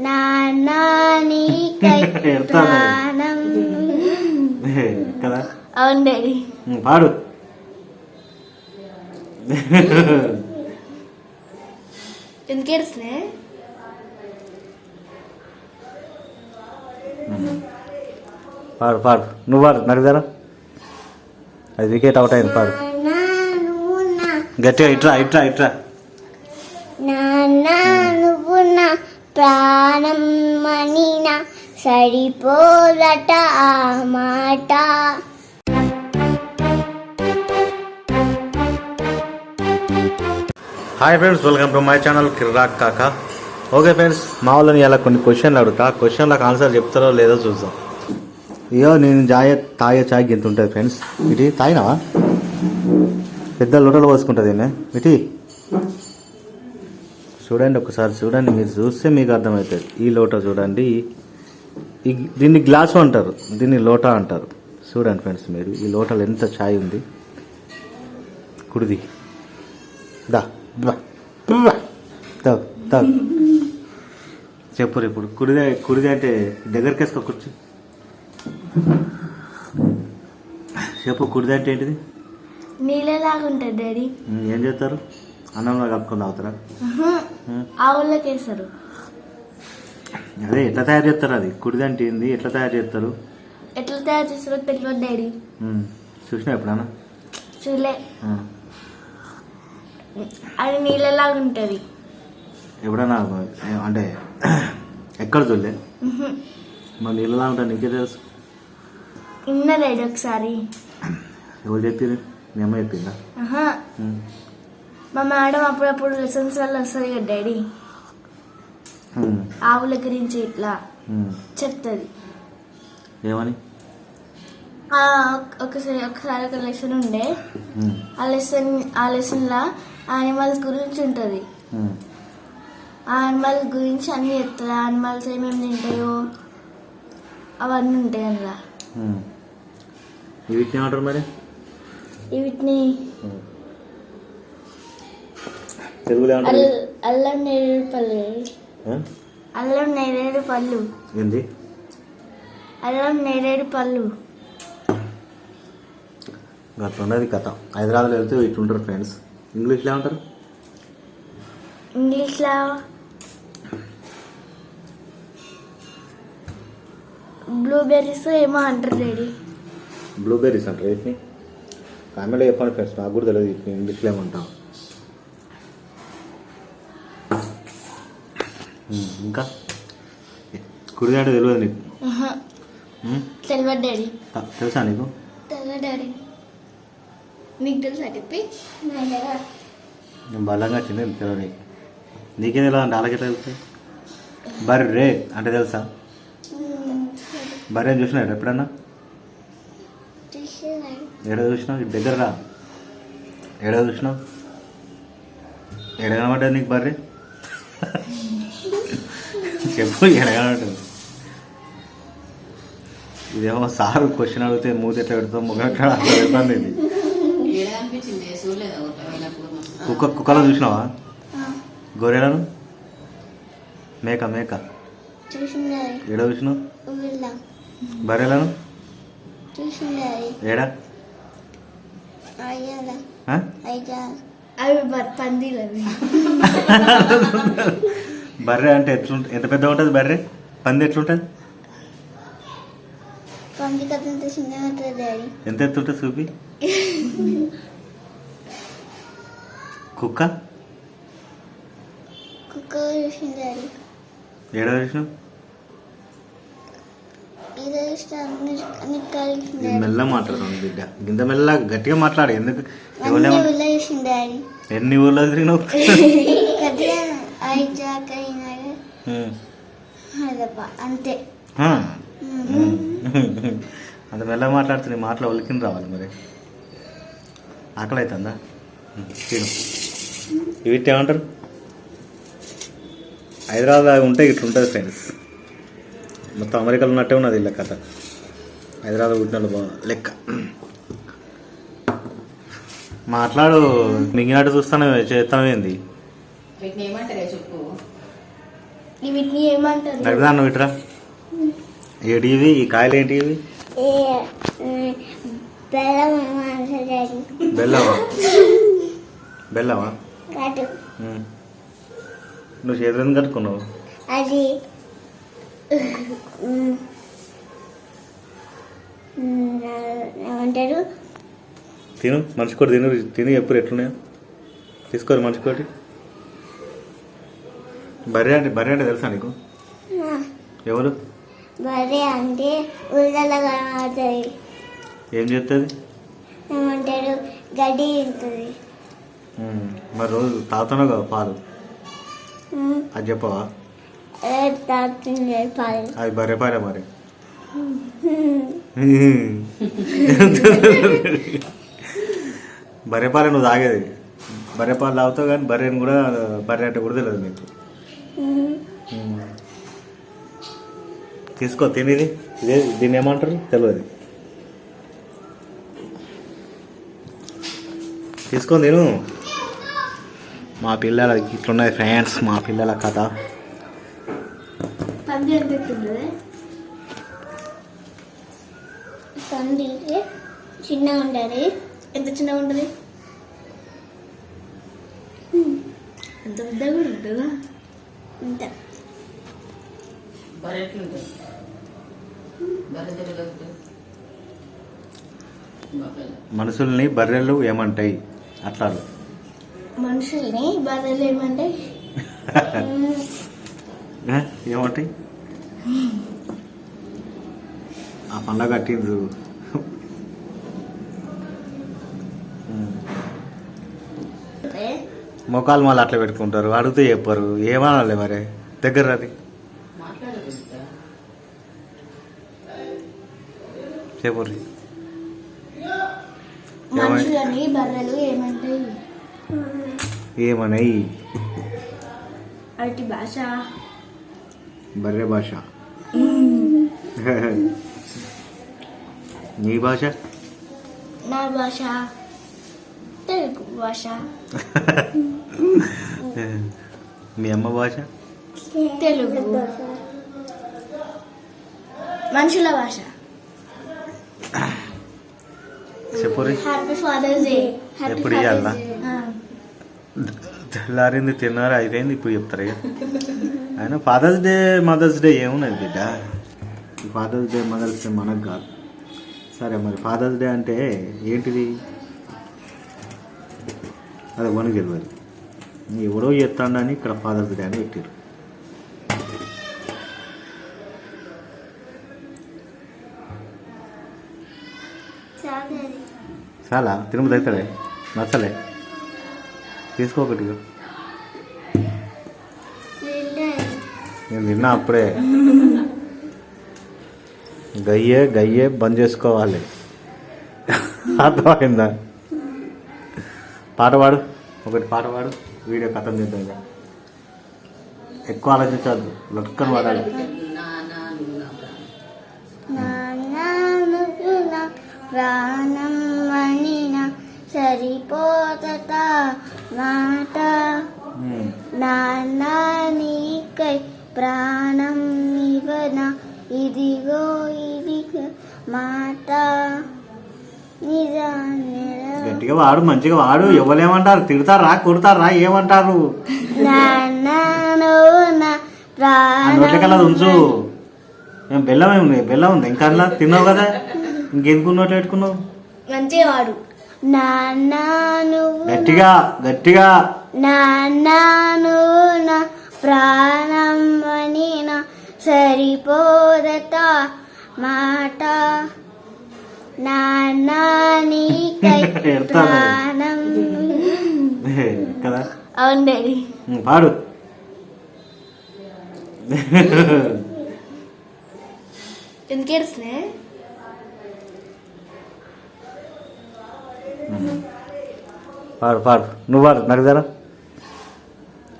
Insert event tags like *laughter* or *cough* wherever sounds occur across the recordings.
*laughs* కదా? అవును డాడీ. పాడు. ఎందుకు ఏడుస్తున్నా పాడు పాడు. నువ్వు పాడు నాకు జరా. అది వికెట్ అవుట్ అయింది పాడు. గట్టిగా ఇట్రా ఇట్రా ఇట్రా. ప్రాణం మనిన సరిపోదట ఆ మాట. Hi friends welcome to my channel Kirrak Kaka okay friends మా వాళ్ళని ఇలా కొన్ని క్వశ్చన్లు అడుగుతా. క్వశ్చన్లకు ఆన్సర్ చెప్తారో లేదో చూద్దాం. ఇయో నేను జాయ తాగే చాయ్ గింత ఉంటుంది ఫ్రెండ్స్ ఇటు తాగినావా? పెద్ద లోటలు పోసుకుంటుంది ఇటు. చూడండి ఒకసారి చూడండి మీరు చూస్తే మీకు అర్థమవుతుంది. ఈ లోట చూడండి. ఈ దీన్ని గ్లాసు అంటారు దీన్ని లోటా అంటారు. చూడండి ఫ్రెండ్స్ మీరు ఈ లోటలో ఎంత ఛాయ్ ఉంది? కుడిది. దా దా దా తాగు తాగు చెప్పు ఇప్పుడు. కుడిదే కుడిదే అంటే దగ్గరికి వేసుకో కూర్చో. చెప్పు కుడిదే అంటే ఏంటిది? నీళ్ళలాగా ఉంటుంది డాడీ ఏం చేస్తారు? అన్నంలో కప్పుకొని తాగుతారా? ఉమ్, ఆవులకి వేస్తారు అదే ఎట్లా తయారు చేస్తారు అది? కుడిదే అంటే ఏంది? ఎట్లా తయారు చేస్తారు? ఎట్లా తయారు చేస్తారో తెలియదు డాడీ. చూసినా ఎప్పుడన్నా? చూలే అది నీళ్ళలాగా ఉంటుంది. ఎప్పుడన్నా అంటే ఎక్కడ చూడలే? మరి నీళ్ళలా ఉంటా నీకే తెలుసు. ఇన్న డాడీ ఒకసారి. ఎవరు చెప్పింది మీ అమ్మ చెప్పిందా? మా మేడం అప్పుడప్పుడు లెసన్స్ వల్ల వస్తుంది కదా డాడీ. ఆవుల గురించి ఇట్లా. చెప్తుంది. ఏమని? ఒకసారి ఒకసారి ఒక లెసన్ ఉండే. ఆ లెసన్ ఆ లెసన్లో యానిమల్స్ గురించి ఉంటుంది. యానిమల్స్ గురించి అన్ని చెప్తుంది. యానిమల్స్ ఏమేమి తింటాయో అవన్నీ ఉంటాయి అందులో. వీటిని ఏమంటారు మరి? వీటిని. తెలుగులో ఏమంటారు? అల్ అల్లం నేరేడు పళ్ళు? అల్లం నేరేడు పళ్ళు. ఏంది? అల్లం నేరేడు పళ్ళు. అట్లా ఉన్నది కథ. హైదరాబాద్లో వెళ్తే ఇట్లుంటారు ఫ్రెండ్స్. ఇంగ్లీష్లో ఏమంటారు? ఇంగ్లీష్లో బ్లూబెర్రీస్ ఏమో అంటారు డాడీ. బ్లూబెర్రీస్ అంటారు వీటిని కామెడీ చెప్పండి ఫ్రెండ్స్. నాకు కూడా తెలియదు వీటిని ఇంగ్లీష్లో ఏమంటాం ఇంకా? కుడిదాడు తెలియదు నీకు? తెలియదు డాడీ. తెలుసా నీకు? తెలియదు డాడీ. నీకు తెలుసా చెప్పి? నేను బలంగా చిన్న తెలియదు నీకు. నీకే తెలియదు అంటే అలాగే తెలుస్తాయి? బర్రే అంటే తెలుసా? బర్రె చూసినారు ఎప్పుడన్నా? ఏడ చూసినావు? దగ్గర రా ఏడ చూసినావు? ఏడ కనబడ్డది నీకు బర్రె? *laughs* చెప్పు కనబడ్డది ఇదేమో సారు క్వశ్చన్ అడిగితే మూతి ఎట్లా పెడతాం ముఖం ఎట్లా పెడుతుంది ఇది. కుక్క కుక్కలో చూసినావా? గొర్రెలను? మేక మేక. ఏడ చూసినావు? బర్రెలను? ఏడా? అయ్యాల *laughs* బర్రె అంటే ఎట్లుంటుంది ఎంత పెద్ద ఉంటుంది బర్రె? పంది ఎట్లుంటుంది? ఎంత చిన్నగా ఉంటుంది డాడీ. ఎంత ఎత్తు ఉంటుంది చూపి. కుక్క? కుక్క ఏడ డాడీ. మెల్ల మాట్లాడుతుంది బిడ్డ. గింత మెల్ల గట్టిగా మాట్లాడు ఎందుకు? ఊళ్ళో ఎన్ని ఊర్లో తిరిగినావు? *laughs* అంతే. అంత మెల్ల మాట్లాడుతుంది మాటలు ఒలికిన రావాలి మరి? ఆకలి అవుతుందా తిను. వీటి ఏమంటారు? హైదరాబాద్ ఉంటే ఇట్లుంటుంది ఫ్రెండ్స్ మొత్తం అమెరికాలో ఉన్నట్టే ఉన్నది ఇళ్ళ కథ హైదరాబాద్ పుట్టిన బా లెక్క. మాట్లాడు మింగినట్టు చూస్తాను చేస్తాను ఏంది చెప్పు? వీటిని ఏమంటారు? నగదా నువ్వు ఇట్రా. ఏంటి ఇవి? ఈ కాయలు ఏంటి ఇవి? బెల్లం బెల్లమా? *laughs* బెల్లమా? కాదు ఉమ్. నువ్వు చేతులు ఎందుకు కట్టుకున్నావు? అది ఏమంటారు? తిను మనిషి కూడా తిను తిని ఎప్పుడు ఎట్లున్నాయో. తీసుకోరు మనిషి బర్రె అంటే బర్రె అంటే తెలుసా నీకు? ఎవరు? బర్రె అంటే ఉళ్ళలో కనబడుతుంది. ఏం చెప్తుంది ఏమంటారు? గడ్డి ఉంటుంది ఉమ్. మరి రోజు తాగుతున్నావు కదా పాలు? అది చెప్పవా? అది బర్రె పాలే మరి. *laughs* బర్రె పాలే నువ్వు తాగేది. బర్రె పాలు తాగుతావు కానీ బర్రెని కూడా బర్రె అంటే కూడా తెలియదు నీకు. తీసుకో తినేది. ఇదే దీన్ని ఏమంటారు? తెలియదు తీసుకొని తిను మా పిల్లల ఇట్లున్నది ఫ్రెండ్స్ మా పిల్లల కథ. పంది పంది చిన్నగా ఉంటుంది ఎంత చిన్నగా ఉంటుంది? ఎంత పెద్దగా కూడా ఉంటుందా మనుషుల్ని బర్రెలు ఏమంటాయి? అట్లా మనుషుల్ని బర్రెలు ఏమంటే? ఏ? ఏమంటాయి? ఆ పండగ కట్టింది మొఖాలు మళ్ళీ అట్లా పెట్టుకుంటారు అడిగితే చెప్పరు. ఏమనాలి మరి? దగ్గర అది చెప్పరు ఏమనయి అటు భాష. బర్రె భాష. *laughs* నీ భాష? నా భాష. భాష. మీ అమ్మ భాష? తెలుగు. మనుషుల భాష. చెప్పురి ఎప్పుడు ఇయ్యాలా? తెల్లారింది తిన్నారు? అయిపోయింది ఇప్పుడు చెప్తారు ఆయన ఫాదర్స్ డే మదర్స్ డే ఏమున్నది బిడ్డ? ఫాదర్స్ డే మదర్స్ డే మనకు కాదు. సరే మరి ఫాదర్స్ డే అంటే ఏంటిది? అది వణికి తెలియదు ఎవరో చేస్తాడని ఇక్కడ ఫాదర్స్ డే అని పెట్టారు చాలా తిరుమల అవుతాడే నచ్చలే. తీసుకోకటి నేను తిన్నా అప్పుడే. గయ్యే గయ్యే బంద్ చేసుకోవాలి. *laughs* అర్థమైందా? పాట పాడు ఒకటి పాట పాడు వీడియో కథం చేద్దాం ఇక. ఎక్కువ ఆలోచించద్దు లొక్కని పాడాలి నా ప్రాణం. సరిపోతట మాట. నాన్న నీకై ప్రాణం ఇవన ఇదిగో ఇదిగో మాట గట్టిగా వాడు మంచిగా వాడు తిడతారా కొడతారా ఏమంటారు? నా ఆ నోట్లకల్లా ఉంచు. ఏం బెల్లం ఏమి బెల్లం ఉంది. ఇంకా అందులో తిన్నావు కదా? ఇంకెందుకు నోట్లు పెట్టుకున్నావు? మంచిగా వాడు. నాన్న నువ్వు గట్టిగా గట్టిగా. నాన్న నువ్వు నా ప్రాణం అని సరిపోదట మాట. *laughs* కదా? అవును డాడీ. ఉమ్, పాడు. ఎందుకు ఏడుస్తున్నా పాడు పాడు. నువ్వు పాడు నాకు జరా.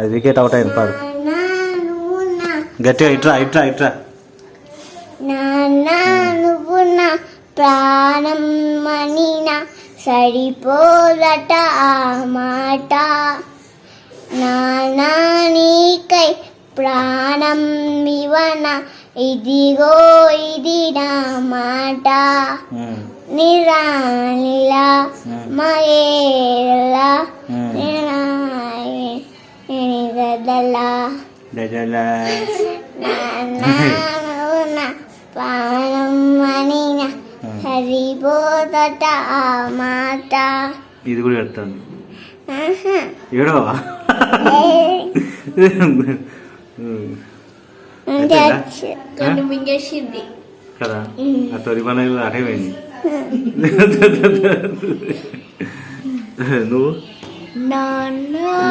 అది వికెట్ అవుట్ అయింది పాడు. గట్టిగా ఇట్రా ఇట్రా ఇట్రా. ప్రాణం మనిన సరిపోలట ఆ మాట. నాన్న నీకై ప్రాణం ఇవన ఇదిగో ఇది నా మాట. ఉమ్, మయేలా. గదలా గజలా. ప్రాణం అనిన హరిబోదట ఆ మాట ఇది కూడా పెడతాను. ఆహా. ఏడవా? కదా? ఆ తొలి పని అటే పోయింది నువ్వు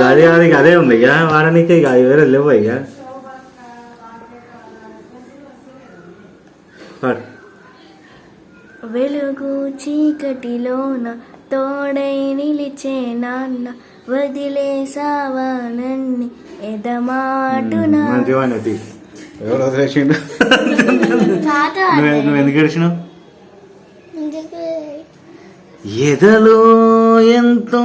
అదే అది అదే ఉంది. ఇక వాడనీకే ఇక అవి వేరే లేవు ఇక. పాడు. వెలుగు చీకటిలోన తోడై నిలిచే నాన్న వదిలేసావా నన్ని ఎదమాటున. మంచిగా అది. ఎవరు వదిలేసిండు? తాత నువ్వు నువ్వు ఎందుకు? గడిచినావు ఎదలో ఎంతో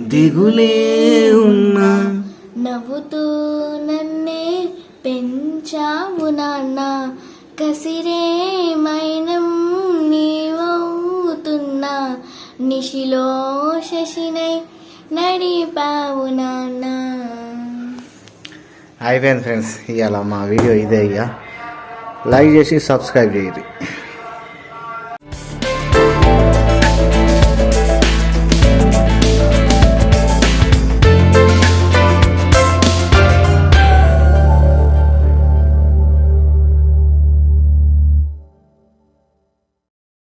దిగులే ఉన్నా. నవ్వుతూ నన్నే పెంచావు నాన్న. కసిరే నిశిలో శశినై నడిపావు నాన్న. అయిపోయింది ఫ్రెండ్స్ ఇవాళ మా వీడియో ఇదే అయ్యా లైక్ చేసి సబ్స్క్రైబ్ చేయండి